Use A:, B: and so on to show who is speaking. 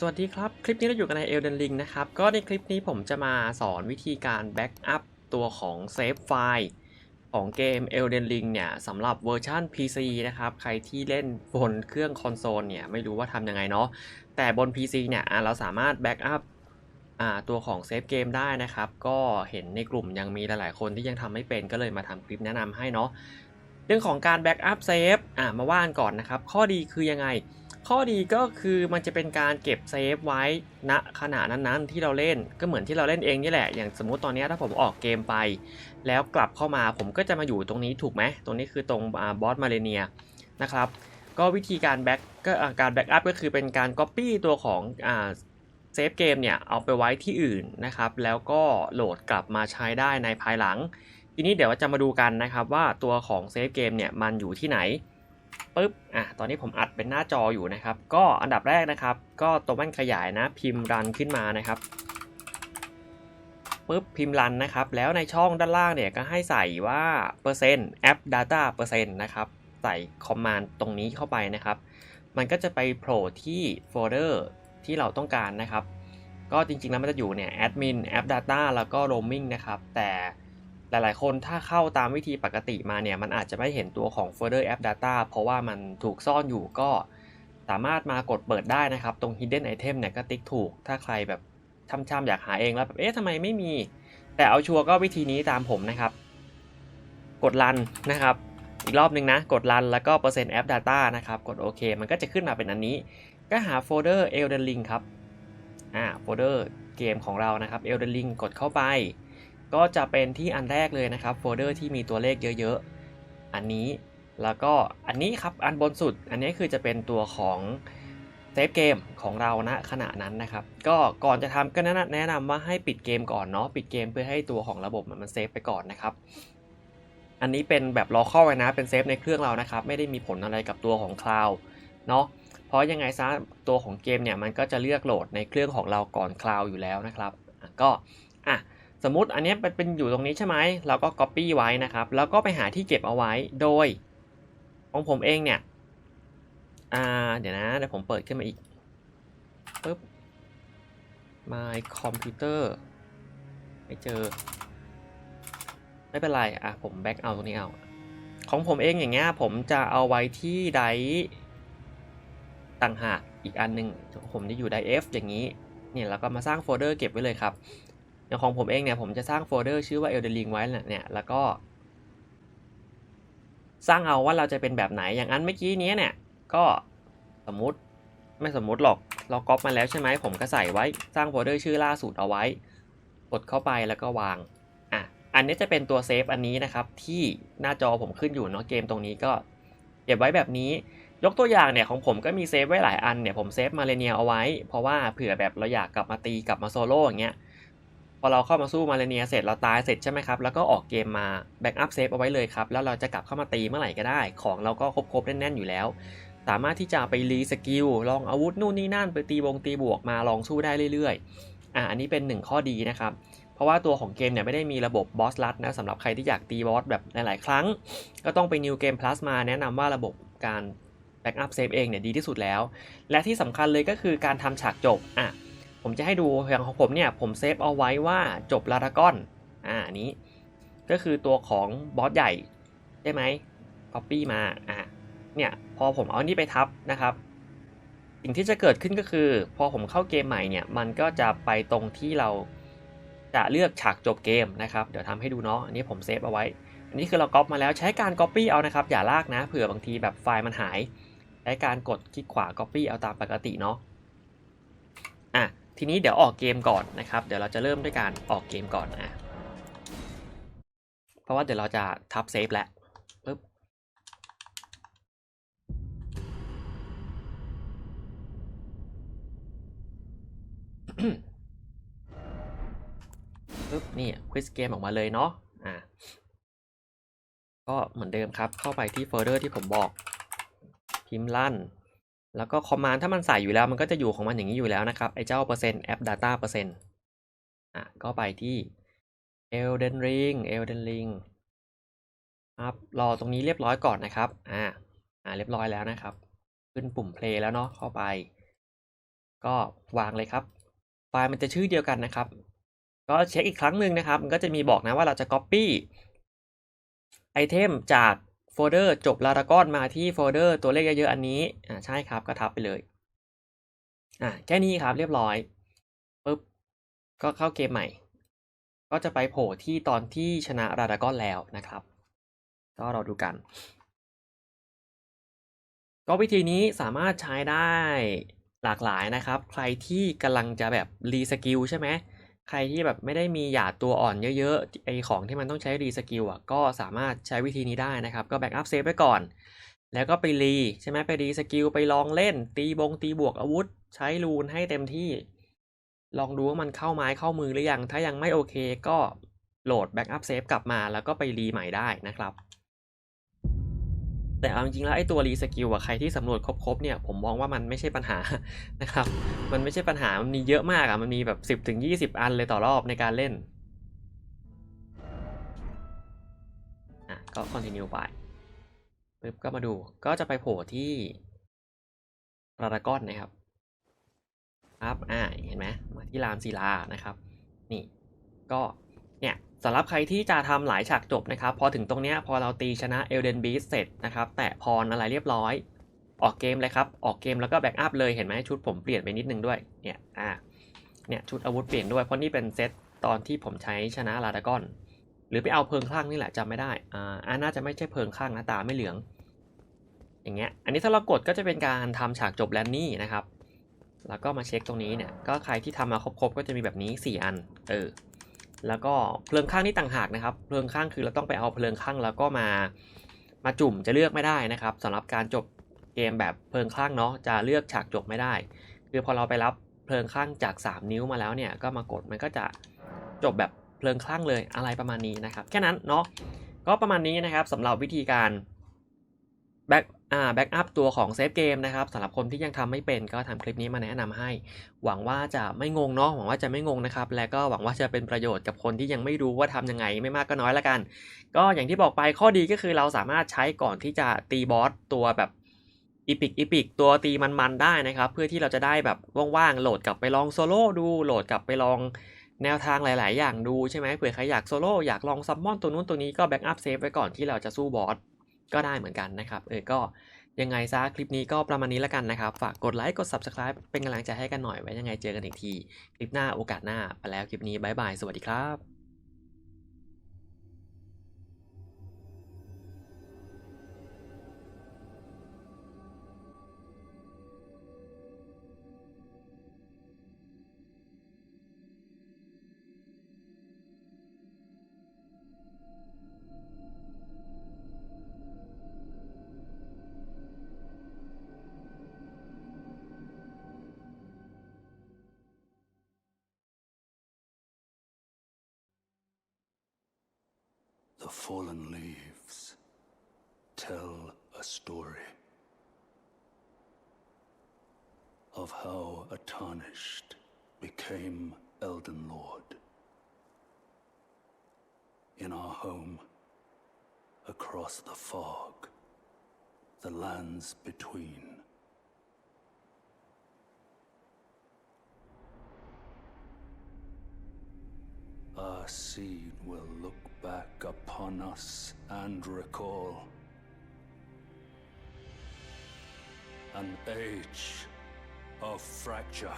A: สวัสดีครับ คลิปนี้เราอยู่กันใน Elden Ring นะครับ ก็ในคลิปนี้ผมจะมาสอนวิธีการแบ็กอัพตัวของเซฟไฟล์ของเกม Elden Ring เนี่ยสำหรับเวอร์ชัน PC นะครับ ใครที่เล่นบนเครื่องคอนโซลเนี่ยไม่รู้ว่าทำยังไงเนาะแต่บน PC เนี่ยเราสามารถแบ็กอัพตัวของเซฟเกมได้นะครับ ก็เห็นในกลุ่มยังมีหลายๆคนที่ยังทำไม่เป็นก็เลยมาทำคลิปแนะนำให้เนาะเรื่องของการแบ็กอัพเซฟมาว่านก่อนนะครับ ข้อดีคือยังไง ข้อดีก็คือมันจะเป็นการเก็บเซฟไว้ณขณะนั้นๆ ที่เราเล่นก็เหมือนที่เราเล่นเองนี่แหละ อย่างสมมุติตอนนี้ถ้าผมออกเกมไป แล้วกลับเข้ามาผมก็จะมาอยู่ตรงนี้ถูกไหมตรงนี้คือตรงบอสมาเลเนียนะครับก็วิธีการแบ็กก็การแบ็กอัพก็คือเป็นการ Copy ตัวของเซฟเกมเนี่ยเอาไปไว้ที่อื่นนะครับ แล้วก็โหลดกลับมาใช้ได้ในภายหลัง ทีนี้เดี๋ยวจะมาดูกันนะครับว่าตัวของเซฟเกมเนี่ยมันอยู่ที่ไหน ปุ๊บอะตอนนี้ผมอัดเป็นหน้าจออยู่นะครับ ก็อันดับแรกนะครับ ก็ตัวแว่นขยายนะพิมพ์รันขึ้นมานะครับปุ๊บพิมพ์รันนะครับ แล้วในช่องด้านล่างเนี่ยก็ให้ใส่ว่าเปอร์เซ็นต์แอป data เปอร์เซ็นต์นะครับใส่คอมมานด์ตรงนี้เข้าไปนะครับ มันก็จะไปโผล่ที่โฟลเดอร์ที่เราต้องการนะครับ ก็จริงๆแล้วมันจะอยู่เนี่ย admin app data แล้วก็ roaming นะครับ แต่ หลายๆ คนถ้าเข้าตามวิธีปกติมาเนี่ยมันอาจจะไม่เห็นตัวของ folder app data เพราะว่ามันถูกซ่อนอยู่ก็สามารถมากดเปิดได้นะครับ ตรง hidden item เนี่ยก็ติ๊กถูก ถ้าใครแบบช่ำๆอยากหาเองแล้วแบบเอ๊ะทำไมไม่มี แต่เอาชัวร์ก็วิธีนี้ตามผมนะครับ กดรันนะครับ อีกรอบหนึ่งนะ กดรันแล้วก็เปอร์เซ็นต์ app data นะครับ กดโอเค มันก็จะขึ้นมาเป็นอันนี้ ก็หาโฟลเดอร์ Elden Ring ครับ อ่าโฟลเดอร์เกมของเรานะครับ Elden Ring กดเข้าไป ก็จะเป็นที่อันแรกเลยนะครับโฟลเดอร์ที่มีตัวเลขเยอะๆ อันนี้แล้วก็อันนี้ครับอันบนสุด อันนี้คือจะเป็นตัวของเซฟเกมของเราณขณะนั้นนะครับ ก็ก่อนจะทำก็แนะนำว่าให้ปิดเกมก่อนเนาะปิดเกมเพื่อให้ตัวของระบบมันเซฟไปก่อนนะครับ อันนี้เป็นแบบรอเข้าไว้นะเป็นเซฟในเครื่องเรานะครับ ไม่ได้มีผลอะไรกับตัวของคลาวเนาะเพราะยังไงซะตัวของเกมเนี่ยมันก็จะเลือกโหลดในเครื่องของเราก่อนคลาวอยู่แล้วนะครับอะก็อะ สมมุติอันนี้เป็นเป็นอยู่ตรงนี้ใช่ไหมเราก็ Copy ไว้นะครับ แล้วก็ไปหาที่เก็บเอาไว้โดย ของผมเองเนี่ยอ่าเดี๋ยวนะเดี๋ยวผมเปิดขึ้นมาอีกปึ๊บ my computer ไม่เจอ ไม่เป็นไรอะผมแบ็กเอาตรงนี้เอา ของผมเองอย่างเงี้ยผมจะเอาไว้ที่ไดต่างหากอีกอันหนึงผมจะอยู่ได F อย่างนี้เนี่ยแล้วก็มาสร้างโฟลเดอร์เก็บไว้เลยครับ อย่างของผมเองเนี่ยผมจะสร้างโฟลเดอร์ชื่อว่า Elden Ring ไว้เนี่ยแล้วก็ สร้างเอาว่าเราจะเป็นแบบไหนอย่างอันเมื่อกี้นี้เนี่ย ก็สมมุติไม่สมมุติหรอกเราก๊อปมาแล้วใช่ไหมผมก็ใส่ไว้สร้างโฟลเดอร์ชื่อล่าสุดเอาไว้ กดเข้าไปแล้วก็วางอะอันนี้จะเป็นตัวเซฟอันนี้นะครับที่หน้าจอผมขึ้นอยู่เนาะเกมตรงนี้ก็เก็บไว้แบบนี้ยกตัวอย่างเนี่ยของผมก็มีเซฟไว้หลายอันเนี่ยผมเซฟมาเลเนียเอาไว้ เพราะว่าเผื่อแบบเราอยากกลับมาตีกลับมาโซโล่อย่างเงี้ย พอเราเข้ามาสู้มาเลเนียเสร็จเราตายเสร็จใช่ไหมครับ แล้วก็ออกเกมมาแบ็กอัพเซฟเอาไว้เลยครับ แล้วเราจะกลับเข้ามาตีเมื่อไหร่ก็ได้ ของเราก็ครบๆแน่นๆอยู่แล้ว สามารถที่จะไปรีสกิลลองอาวุธนู่นนี่นั่นไปตีวงตีบวกมาลองสู้ได้เรื่อยๆอะอันนี้เป็นหนึ่งข้อดีนะครับเพราะว่าตัวของเกมเนี่ยไม่ได้มีระบบบอสลัดนะสำหรับใครที่อยากตีบอสแบบหลาย ๆ ครั้ง ก็ต้องไป New Game Plus มาแนะนำว่าระบบการแบ็กอัพเซฟเองเนี่ยดีที่สุดแล้ว และที่สำคัญเลยก็คือการทำฉากจบอะ ผมจะให้ดูอย่างของผมเนี่ยผมเซฟเอาไว้ว่าจบลาดากอนอ่านี้ ก็คือตัวของบอสใหญ่ใช่ไหม copy มาอ่าเนี่ยพอผมเอานี่ไปทับนะครับ สิ่งที่จะเกิดขึ้นก็คือ พอผมเข้าเกมใหม่เนี่ยมันก็จะไปตรงที่เราจะเลือกฉากจบเกมนะครับ เดี๋ยวทำให้ดูเนาะอันนี้ผมเซฟเอาไว้ อันนี้คือเราก๊อปมาแล้วใช้การ copy เอานะครับ อย่าลากนะเผื่อบางทีแบบไฟล์มันหาย ใช้การกดคลิกขวา copy เอาตามปกติเนาะอะ ทีนี้เดี๋ยวออกเกมก่อนนะครับ เดี๋ยวเราจะเริ่มด้วยการออกเกมก่อนนะเพราะว่าเดี๋ยวเราจะทับเซฟแล้วปึ๊บปึ๊บนี่ควิสเกมออกมาเลยเนาะอะก็เหมือนเดิมครับเข้าไปที่โฟลเดอร์ที่ผมบอก พิมพ์ลั่น แล้วก็คอมมานด์ถ้ามันใส่อยู่แล้วมันก็จะอยู่ของมันอย่างนี้อยู่แล้วนะครับ ไอ้เจ้าเปอร์เซ็นต์แอป data เปอร์เซ็นต์อะก็ไปที่ Elden Ring Elden Ring ครับรอตรงนี้เรียบร้อยก่อนนะครับอ่าอ่าเรียบร้อยแล้วนะครับ ขึ้นปุ่ม play แล้วเนาะเข้าไป ก็วางเลยครับ ไฟล์มันจะชื่อเดียวกันนะครับ ก็เช็คอีกครั้งหนึ่งนะครับ มันก็จะมีบอกนะว่าเราจะ Copy ไอเทมจาก โฟลเดอร์จบลาดากอนมาที่โฟลเดอร์ตัวเลขเยอะๆอันนี้อ่าใช่ครับก็ทับไปเลยอ่าแค่นี้ครับเรียบร้อยปุ๊บก็เข้าเกมใหม่ ก็จะไปโผล่ที่ตอนที่ชนะราดากอนแล้วนะครับ ก็รอดูกัน ก็วิธีนี้สามารถใช้ได้หลากหลายนะครับ ใครที่กำลังจะแบบรีสกิลใช่ไหม ใครที่แบบไม่ได้มีหยาดตัวอ่อนเยอะๆไอของที่มันต้องใช้รีสกิลอะก็สามารถใช้วิธีนี้ได้นะครับ ก็แบ็กอัพเซฟไว้ก่อน แล้วก็ไปรีใช่ไหมไปรีสกิลไปลองเล่น ตีบงตีบวกอาวุธ ใช้รูนให้เต็มที่ ลองดูว่ามันเข้าไม้เข้ามือหรือยัง ถ้ายังไม่โอเคก็โหลดแบ็กอัพเซฟกลับมาแล้วก็ไปรีใหม่ได้นะครับ แต่เอาจริงๆแล้วไอ้ตัวรีสกิลอะใครที่สำรวจครบๆเนี่ยผมมองว่ามันไม่ใช่ปัญหานะครับ มันไม่ใช่ปัญหา มันมีเยอะมากอะมันมีแบบสิบถึงยี่สิบอันเลยต่อรอบในการเล่นอะก็ continue ไปปึ๊บก็มาดูก็จะไปโผล่ที่พารากอนนะครับครับอ่าเห็นไหมมาที่รามศิลานะครับ นี่ก็ สำหรับใครที่จะทำหลายฉากจบนะครับ พอถึงตรงนี้พอเราตีชนะเอลเดนบีสเสร็จนะครับแตะพรอะไรเรียบร้อย ออกเกมเลยครับ ออกเกมแล้วก็แบ็กอัพเลยเห็นไหมชุดผมเปลี่ยนไปนิดนึงด้วยเนี่ยอ่าเนี่ยชุดอาวุธเปลี่ยนด้วยเพราะนี่เป็นเซตตอนที่ผมใช้ชนะลาดากอน หรือไปเอาเพลิงคลั่งนี่แหละจำไม่ได้อ่าอ่าน่าจะไม่ใช่เพลิงคลั่งนะตาไม่เหลือง อย่างเงี้ยอันนี้ถ้าเรากดก็จะเป็นการทำฉากจบแลนนี่นะครับ แล้วก็มาเช็คตรงนี้เนี่ยก็ใครที่ทำมาครบๆก็จะมีแบบนี้ 4 อันเออ แล้วก็เพลิงข้างนี่ต่างหากนะครับ เพลิงข้างคือเราต้องไปเอาเพลิงข้างแล้วก็มา มาจุ่มจะเลือกไม่ได้นะครับสำหรับการจบเกมแบบเพลิงข้างเนาะจะเลือกฉากจบไม่ได้ คือพอเราไปรับเพลิงข้างจาก 3 นิ้วมาแล้วเนี่ยก็มากดมันก็จะจบแบบเพลิงข้างเลยอะไรประมาณนี้นะครับ แค่นั้นเนาะก็ประมาณนี้นะครับสำหรับวิธีการ แบ็กอ่าแบ็กอัพตัวของเซฟเกมนะครับสำหรับคนที่ยังทำไม่เป็นก็ทำคลิปนี้มาแนะนำให้ หวังว่าจะไม่งงเนาะหวังว่าจะไม่งงนะครับ และก็หวังว่าจะเป็นประโยชน์กับคนที่ยังไม่รู้ว่าทำยังไงไม่มากก็น้อยละกัน ก็อย่างที่บอกไปข้อดีก็คือเราสามารถใช้ก่อนที่จะตีบอสตัวแบบอีพิกอีพิกตัวตีมันๆได้นะครับ เพื่อที่เราจะได้แบบว่างๆโหลดกลับไปลองโซโล่ดูโหลดกลับไปลองแนวทางหลาย ๆ อย่างดูใช่ไหมเผื่อใครอยากโซโล่อยากลองซัมมอนตัวนู้นตัวนี้ก็แบ็กอัพเซฟไว้ก่อนที่เราจะสู้บอส ก็ได้เหมือนกันนะครับ เออก็ยังไงซะคลิปนี้ก็ประมาณนี้แล้วกันนะครับ ฝากกดไลค์กด Subscribe เป็นกำลังใจให้กันหน่อยไว้ยังไงเจอกันอีกที คลิปหน้าโอกาสหน้าไปแล้วคลิปนี้บายบายสวัสดีครับ
B: The fallen leaves tell a story of how a tarnished became Elden Lord. In our home, across the fog, the lands between. Our seed will look back upon us and recall an age of fracture.